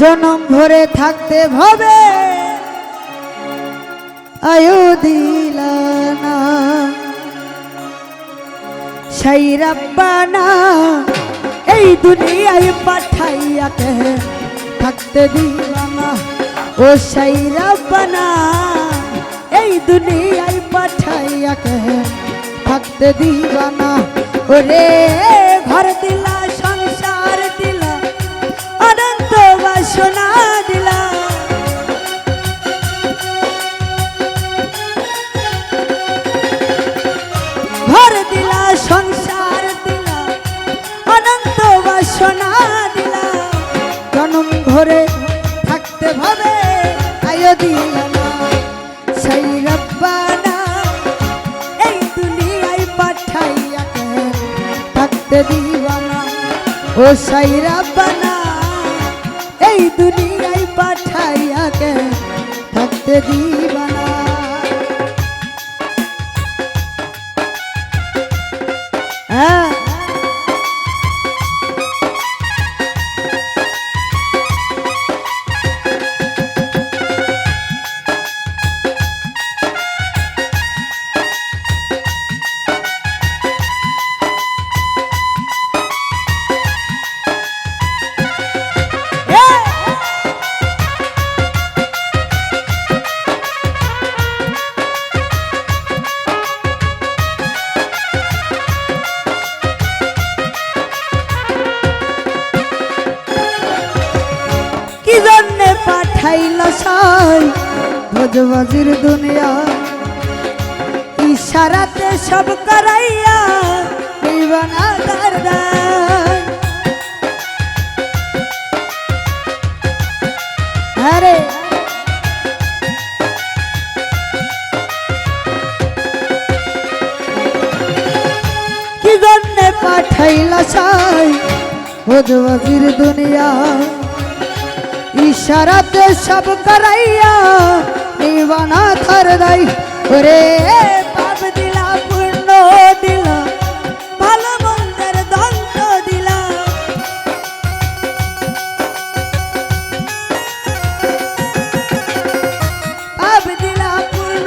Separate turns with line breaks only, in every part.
জনম ভরে থাকতে ভবে আয়ু দিলা না। সেই রাব্বানা এই দুনিয়ায় পাঠাইয়াকে থাকতে দিবানা ও সেই রাব্বানা এই দুনিয়ায় পাঠাইয়াকে থাকতে দিবানা ওরে, ঘর দিলা ও সাইরা বানা এই দুনিয়ায় পাঠাইয়াকে থাকতে দিবানা। ভোজবাজির দুনিয়া। ইশারাতে সব করাইয়া নিবানা দারদার আরে কি জন্যে পাঠাইল সাই ভোজবাজির দুনিয়া? ইশারাতে সব করাইয়া নিবানা থর দাই ওরে পাপ দিলা পূর্ণ দিলা ভালো মন্দের দ্বন্দ্ব দিলা পাপ দিলা পূর্ণ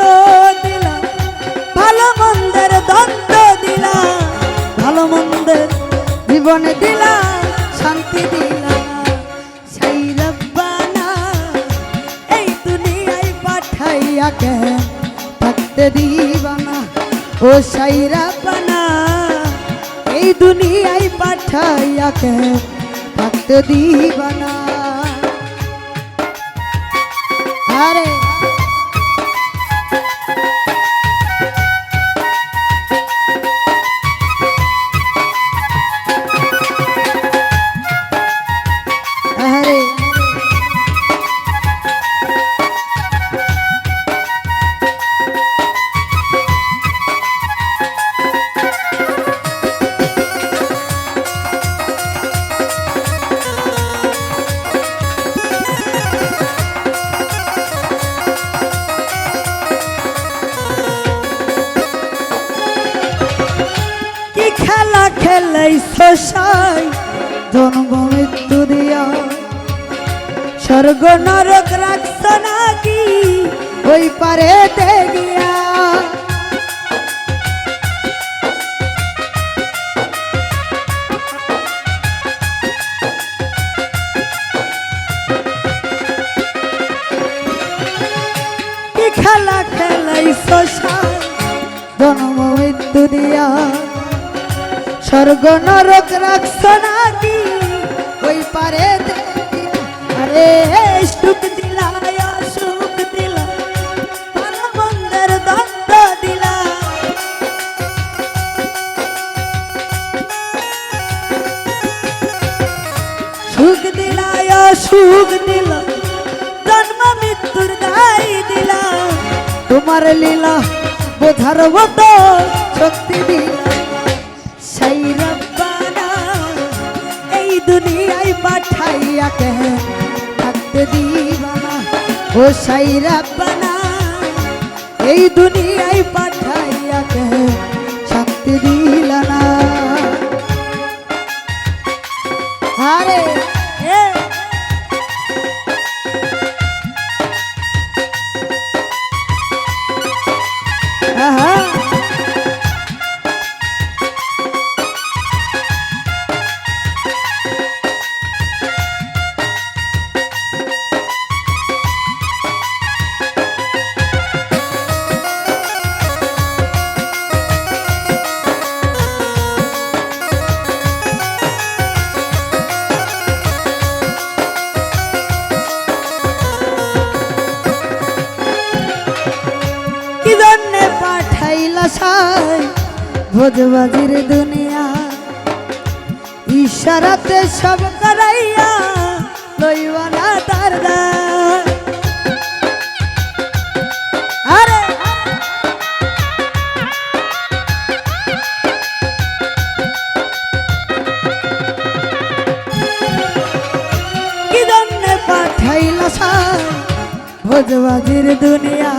দিলা ভালো মন্দের দ্বন্দ্ব দিলা ভালো মন্দের জীবনে দিলা শান্তি দিলা পাঠাইয়াকে থাকতে দিবানা ও সেই রব্বানা এই দুনিয়ায় পাঠাইয়াকে থাকতে দিবানা। আরে খেলাই শোষাই জন্ম মৃত্যু দিয়া। স্বর্গ নরক রাখছ নাকি, ওই পারে খেলা খেলাই শোষাই জন্ম মৃত্যু দিয়া। স্বর্গ নরক রাখছ নাকি ওই পারে। আরে সুখ দিলা সুখ দিলা ভালো মন্দের দ্বন্দ্ব দিলা সুখ দিলা সুখ দিলা জন্ম মৃত্যু তোমার লীলা বোঝার মতো শক্তি দিলা পাঠাইয়া কে থাকতে দিবানা ও সেই রব্বানা এই দুনিয়ায় পাঠাইয়া কে শান্তি দিলা ভোজবাজির দুনিয়া। ইশারাতে সব করাইয়া লইবা না তার আরে! কি জন্যে পাঠাইলা সাই ভোজবাজির দুনিয়া?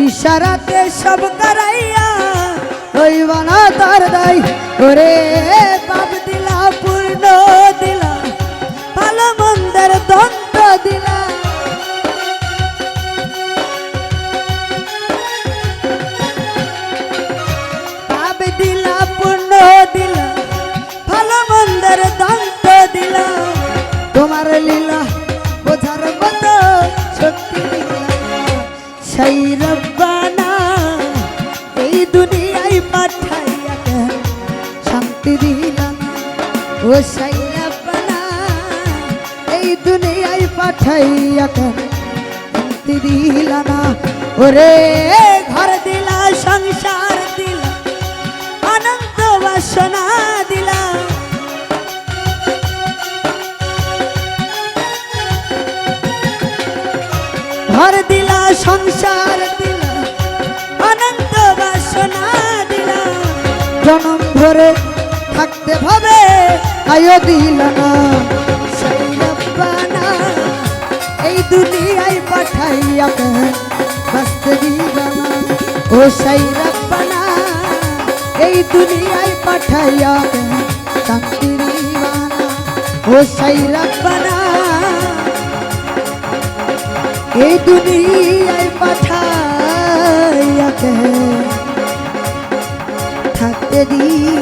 ইশারাতে সব করাইয়া হইবা না তার দায়। ওরে ও সেই এই দুনিয়ায় পাঠাইয়া কেন দিলা না। ওরে, ঘর দিলা, সংসার দিলা, আনন্দ বাসনা দিলা। ঘর দিলা, সংসার দিলা অনন্ত বাসনা দিলা। জনম ভরে আয়ো দিল না। সেই রব্বানা এই দুনিয়ায় পাঠাইয়া বাঁচতে দিবানা ও সেই রব্বানা এই দুনিয়ায় পাঠাইয়া শান্তি দিবানা ও সেই এই দুনিয়ায় পাঠাইয়াকে থাকতে দিবা